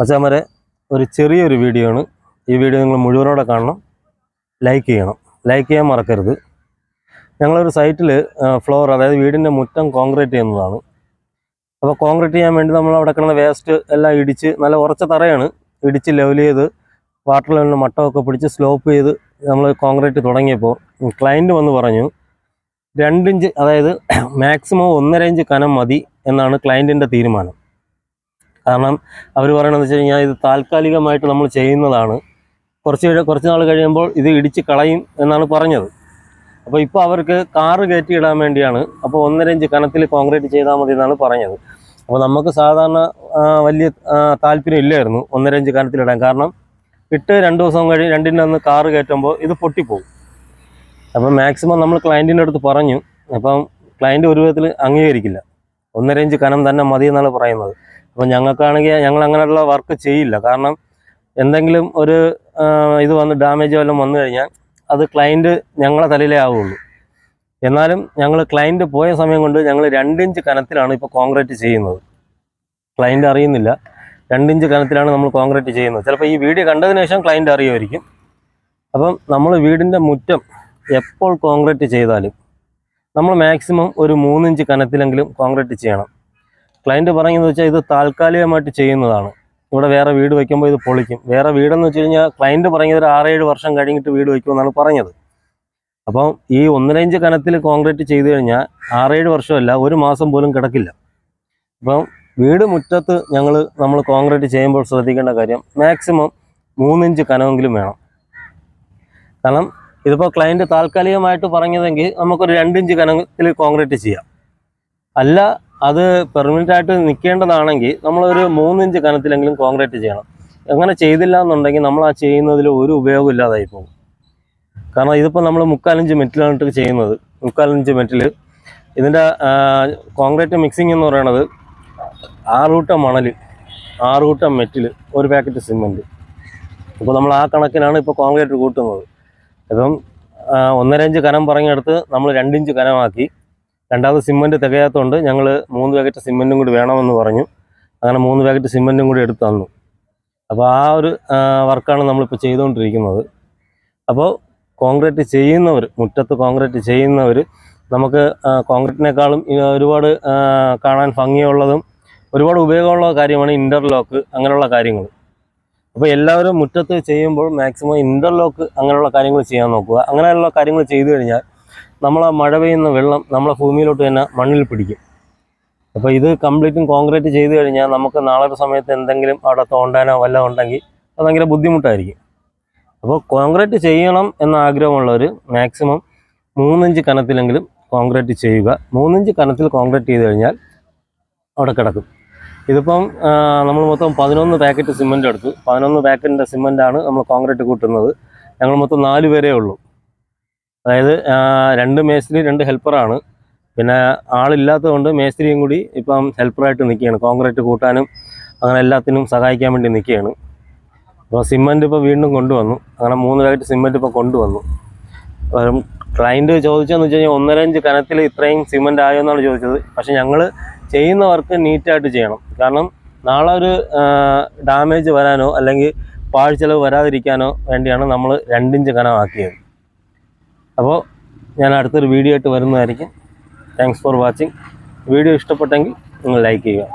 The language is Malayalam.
മച്ചാമരെ ഒരു ചെറിയൊരു വീഡിയോ ആണ്. ഈ വീഡിയോ നിങ്ങൾ മുഴുവനോടെ കാണണം. ലൈക്ക് ചെയ്യണം. ലൈക്ക് ചെയ്യാൻ മറക്കരുത്. ഞങ്ങളൊരു സൈറ്റിൽ ഫ്ലോർ അതായത് വീടിന്റെ മുറ്റം കോൺക്രീറ്റ് ചെയ്യുന്നതാണ്. അപ്പോൾ കോൺക്രീറ്റ് ചെയ്യാൻ വേണ്ടി നമ്മൾ അവിടെ കിടന്ന വേസ്റ്റ് എല്ലാം ഇടിച്ച് നല്ല ഉറച്ച തറയാണ് ഇടിച്ച് ലെവൽ ചെയ്ത് വാട്ടർ ലെവലിന് മട്ടമൊക്കെ പിടിച്ച് സ്ലോപ്പ് ചെയ്ത് നമ്മൾ കോൺക്രീറ്റ് തുടങ്ങിയപ്പോൾ ക്ലയന്റ് വന്ന് പറഞ്ഞു രണ്ടിഞ്ച് അതായത് മാക്സിമം ഒന്നര ഇഞ്ച് കനം മതി എന്നാണ് ക്ലയന്റിന്റെ തീരുമാനം. കാരണം അവർ പറയണതെന്ന് വെച്ച് കഴിഞ്ഞാൽ ഇത് താൽക്കാലികമായിട്ട് നമ്മൾ ചെയ്യുന്നതാണ്. കുറച്ച് കുറച്ച് നാൾ കഴിയുമ്പോൾ ഇത് ഇടിച്ച് കളയും എന്നാണ് പറഞ്ഞത്. അപ്പോൾ ഇപ്പോൾ അവർക്ക് കാറ് കയറ്റിയിടാൻ വേണ്ടിയാണ്. അപ്പോൾ ഒന്നര ഇഞ്ച് കനത്തിൽ കോൺക്രീറ്റ് ചെയ്താൽ മതി എന്നാണ് പറഞ്ഞത്. അപ്പോൾ നമുക്ക് സാധാരണ വലിയ താല്പര്യം ഇല്ലായിരുന്നു ഒന്നര ഇഞ്ച് കനത്തിലിടാൻ. കാരണം ഇട്ട് രണ്ട് ദിവസം കഴി രണ്ടിന്റെ അന്ന് കാറ് കയറ്റുമ്പോൾ ഇത് പൊട്ടിപ്പോകും അപ്പം മാക്സിമം നമ്മൾ ക്ലയന്റിന്റെ അടുത്ത് പറഞ്ഞു. അപ്പം ക്ലയന്റ് ഒരു വിധത്തിൽ അംഗീകരിക്കില്ല. ഒന്നര ഇഞ്ച് കനം തന്നെ മതി എന്നാണ് പറയുന്നത്. അപ്പം ഞങ്ങൾക്കാണെങ്കിൽ ഞങ്ങൾ അങ്ങനെയുള്ള വർക്ക് ചെയ്യില്ല. കാരണം എന്തെങ്കിലും ഒരു ഇത് വന്ന് ഡാമേജ് വല്ലതും വന്നു കഴിഞ്ഞാൽ അത് ക്ലയന്റ് ഞങ്ങളെ തലയിലേ ആവുള്ളൂ. എന്നാലും ഞങ്ങൾ ക്ലയന്റ് പോയ സമയം കൊണ്ട് ഞങ്ങൾ രണ്ടിഞ്ച് കനത്തിലാണ് ഇപ്പോൾ കോൺക്രീറ്റ് ചെയ്യുന്നത്. ക്ലയന്റ് അറിയുന്നില്ല. രണ്ടിഞ്ച് കനത്തിലാണ് നമ്മൾ കോൺക്രീറ്റ് ചെയ്യുന്നത്. ചിലപ്പോൾ ഈ വീഡിയോ കണ്ടതിന് ശേഷം ക്ലയന്റ് അറിയുമായിരിക്കും. അപ്പം നമ്മൾ വീടിന്റെ മുറ്റം എപ്പോൾ കോൺക്രീറ്റ് ചെയ്താലും നമ്മൾ മാക്സിമം ഒരു മൂന്നിഞ്ച് കനത്തിലെങ്കിലും കോൺക്രീറ്റ് ചെയ്യണം. ക്ലയന്റ് പറയുന്നത് വെച്ചാൽ ഇത് താൽക്കാലികമായിട്ട് ചെയ്യുന്നതാണ്. ഇവിടെ വേറെ വീട് വയ്ക്കുമ്പോൾ ഇത് പൊളിക്കും. വേറെ വീടെന്ന് വെച്ച് കഴിഞ്ഞാൽ ക്ലയന്റ് പറഞ്ഞത് ഒരു ആറേഴ് വർഷം കഴിഞ്ഞിട്ട് വീട് വയ്ക്കുമെന്നാണ് പറഞ്ഞത്. അപ്പം ഈ ഒന്നരഞ്ച് കനത്തിൽ കോൺക്രീറ്റ് ചെയ്തു കഴിഞ്ഞാൽ ആറേഴ് വർഷമല്ല ഒരു മാസം പോലും കിടക്കില്ല. അപ്പം വീട് മുറ്റത്ത് ഞങ്ങൾ നമ്മൾ കോൺക്രീറ്റ് ചെയ്യുമ്പോൾ ശ്രദ്ധിക്കേണ്ട കാര്യം മാക്സിമം മൂന്നിഞ്ച് കനമെങ്കിലും വേണം. കാരണം ഇതിപ്പോൾ ക്ലയന്റ് താൽക്കാലികമായിട്ട് പറഞ്ഞതെങ്കിൽ നമുക്കൊരു രണ്ടിഞ്ച് കനത്തിൽ കോൺക്രീറ്റ് ചെയ്യാം. അല്ല അത് പെർമനന്റ് ആയിട്ട് നിൽക്കേണ്ടതാണെങ്കിൽ നമ്മളൊരു മൂന്നിഞ്ച് കനത്തിലെങ്കിലും കോൺക്രീറ്റ് ചെയ്യണം. അങ്ങനെ ചെയ്തില്ല എന്നുണ്ടെങ്കിൽ നമ്മൾ ആ ചെയ്യുന്നതിൽ ഒരു ഉപയോഗം ഇല്ലാതായി പോകും. കാരണം ഇതിപ്പോൾ നമ്മൾ മുക്കാലഞ്ച് മെറ്റിലാണ് ചെയ്യുന്നത്. മുക്കാലഞ്ച് മെറ്റിൽ ഇതിന്റെ കോൺക്രീറ്റ് മിക്സിംഗ് എന്ന് പറയണത് ആറൂട്ട മണൽ ആറൂട്ട മെറ്റിൽ ഒരു പാക്കറ്റ് സിമെന്റ് അപ്പോൾ നമ്മൾ ആ കണക്കിനാണ് ഇപ്പോൾ കോൺക്രീറ്റ് കൂട്ടുന്നത്. ഇപ്പം ഒന്നര ഇഞ്ച് കനം പറഞ്ഞെടുത്ത് നമ്മൾ രണ്ടിഞ്ച് കനമാക്കി രണ്ടാമത് സിമെന്റ് തികയാത്തതുകൊണ്ട് ഞങ്ങൾ മൂന്ന് പാക്കറ്റ് സിമെന്റും കൂടി വേണമെന്ന് പറഞ്ഞു. അങ്ങനെ മൂന്ന് പാക്കറ്റ് സിമെന്റും കൂടി എടുത്തു തന്നു. അപ്പോൾ ആ ഒരു വർക്കാണ് നമ്മളിപ്പോൾ ചെയ്തുകൊണ്ടിരിക്കുന്നത്. അപ്പോൾ കോൺക്രീറ്റ് ചെയ്യുന്നവർ മുറ്റത്ത് കോൺക്രീറ്റ് ചെയ്യുന്നവർ നമുക്ക് കോൺക്രീറ്റിനേക്കാളും ഒരുപാട് കാണാൻ ഭംഗിയുള്ളതും ഒരുപാട് ഉപയോഗമുള്ള കാര്യമാണ് ഇന്റർലോക്ക് അങ്ങനെയുള്ള കാര്യങ്ങൾ അപ്പോൾ എല്ലാവരും മുറ്റത്ത് ചെയ്യുമ്പോൾ മാക്സിമം ഇന്റർലോക്ക് അങ്ങനെയുള്ള കാര്യങ്ങൾ ചെയ്യാൻ നോക്കുക. അങ്ങനെയുള്ള കാര്യങ്ങൾ ചെയ്തു കഴിഞ്ഞാൽ നമ്മളെ മഴ പെയ്യുന്ന വെള്ളം നമ്മളെ ഭൂമിയിലോട്ട് തന്നെ മണ്ണിൽ പിടിക്കും. അപ്പോൾ ഇത് കംപ്ലീറ്റും കോൺക്രീറ്റ് ചെയ്ത് കഴിഞ്ഞാൽ നമുക്ക് നാളെ ഒരു സമയത്ത് എന്തെങ്കിലും അവിടെ തോണ്ടാനോ വല്ലതും ഉണ്ടെങ്കിൽ അത് ഭയങ്കര ബുദ്ധിമുട്ടായിരിക്കും. അപ്പോൾ കോൺക്രീറ്റ് ചെയ്യണം എന്ന ആഗ്രഹമുള്ളവർ മാക്സിമം മൂന്നിഞ്ച് കനത്തിലെങ്കിലും കോൺക്രീറ്റ് ചെയ്യുക. മൂന്നിഞ്ച് കനത്തിൽ കോൺക്രീറ്റ് ചെയ്ത് കഴിഞ്ഞാൽ അവിടെ കിടക്കും. ഇതിപ്പം നമ്മൾ മൊത്തം പതിനൊന്ന് പാക്കറ്റ് സിമന്റ് എടുത്തു. പതിനൊന്ന് പാക്കറ്റിന്റെ സിമന്റാണ് നമ്മൾ കോൺക്രീറ്റ് കൂട്ടുന്നത്. ഞങ്ങൾ മൊത്തം നാല് പേരേ ഉള്ളൂ. അതായത് രണ്ട് മേസ്ത്രി രണ്ട് ഹെൽപ്പറാണ്. പിന്നെ ആളില്ലാത്തതുകൊണ്ട് മേസ്ത്രിയും കൂടി ഇപ്പം ഹെൽപ്പറായിട്ട് നിൽക്കുകയാണ്. കോൺക്രീറ്റ് കൂട്ടാനും അങ്ങനെ എല്ലാത്തിനും സഹായിക്കാൻ വേണ്ടി നിൽക്കുകയാണ്. അപ്പോൾ സിമന്റ് ഇപ്പോൾ വീണ്ടും കൊണ്ടുവന്നു. അങ്ങനെ മൂന്ന് പാക്കറ്റ് സിമന്റ് ഇപ്പോൾ കൊണ്ടുവന്നു. ക്ലയന്റ് ചോദിച്ചതെന്ന് വെച്ച് കഴിഞ്ഞാൽ ഒന്നര ഇഞ്ച് കനത്തിൽ ഇത്രയും സിമെന്റ് ആയോ എന്നാണ് ചോദിച്ചത്. പക്ഷേ ഞങ്ങൾ ചെയ്യുന്ന വർക്ക് നീറ്റായിട്ട് ചെയ്യണം. കാരണം നാളെ ഒരു ഡാമേജ് വരാനോ അല്ലെങ്കിൽ പാഴ്ചെലവ് വരാതിരിക്കാനോ വേണ്ടിയാണ് നമ്മൾ രണ്ടിഞ്ച് കനമാക്കിയത് അപ്പോൾ ഞാൻ അടുത്തൊരു വീഡിയോ ആയിട്ട് വരുന്നതായിരിക്കും. താങ്ക്സ് ഫോർ വാച്ചിങ് വീഡിയോ ഇഷ്ടപ്പെട്ടെങ്കിൽ നിങ്ങൾ ലൈക്ക് ചെയ്യുക.